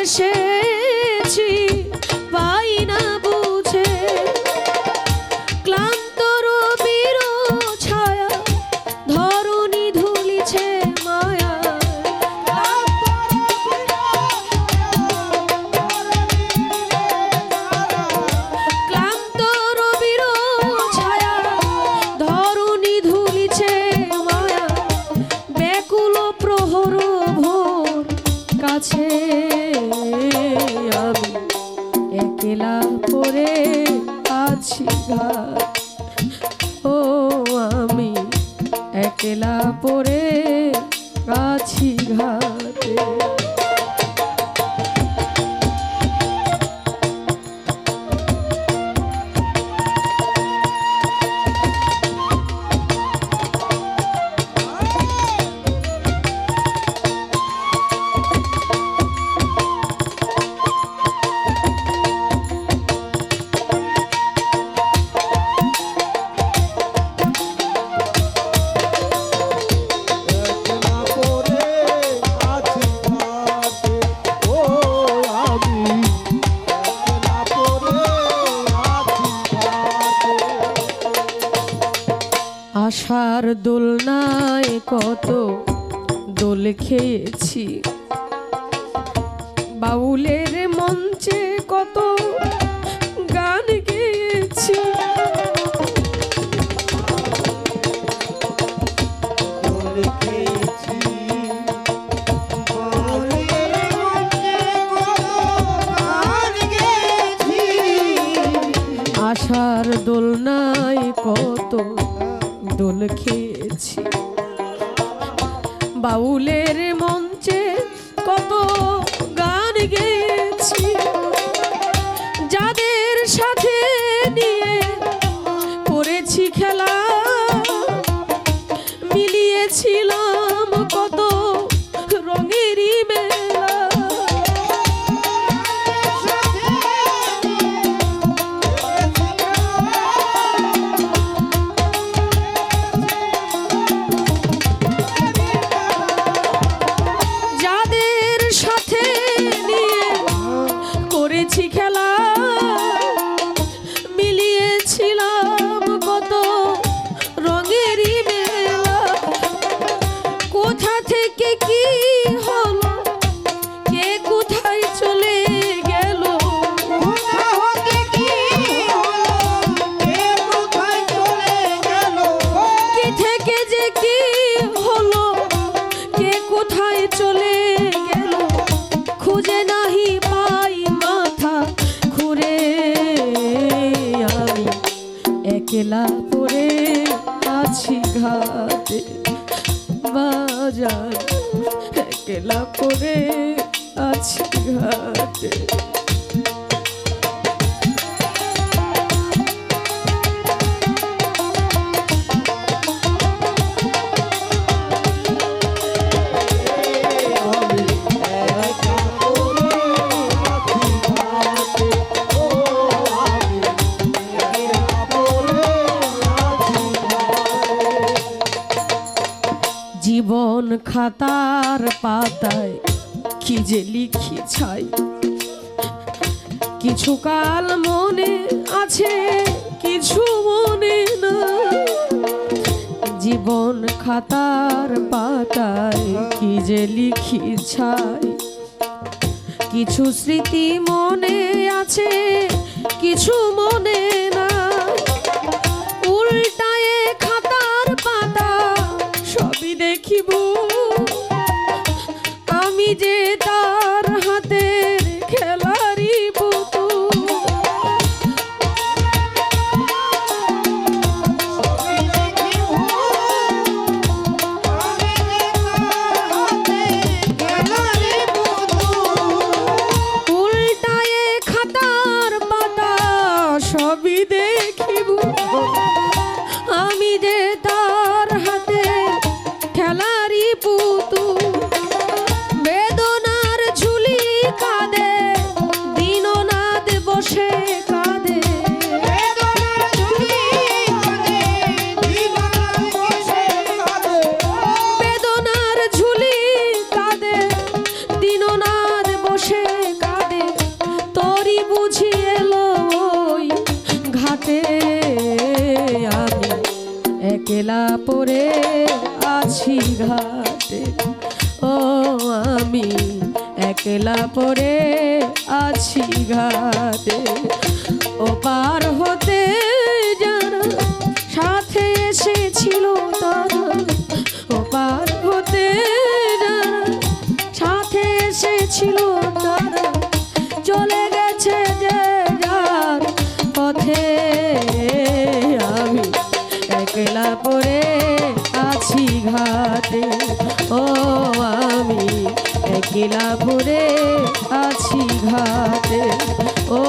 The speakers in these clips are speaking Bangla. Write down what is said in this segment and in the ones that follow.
এসেছি। শিখা আশার দোলনায় কত দোল খেয়েছি। বাউলের মঞ্চে কত গান গেয়েছি। আশার দোলনায় কত দোল খেয়েছি। বাউলের মঞ্চে কত গান গেয়ে ভেলা পরে আছি ঘাটে বাজার একলা পরে আছি ঘাটে। খাতার পাতায় কি যে লিখি ছাই। কিছু কাল মনে আছে, কিছু মনে না জীবন খাতার পাতায় কি যে লিখি ছাই। কিছু স্মৃতি মনে আছে, কিছু মনে না Que bom! গেলা পরে আছি ঘাটে। ও আমি একলা পরে আছি ঘাটে। ও পার হতে যারা সাথে এসেছিল তারা। ও পার হতে যারা সাথে এসেছিল রাতে। ও আমি একলা ভরে আছি ঘাতে ও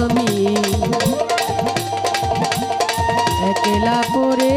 আমি একলা পরে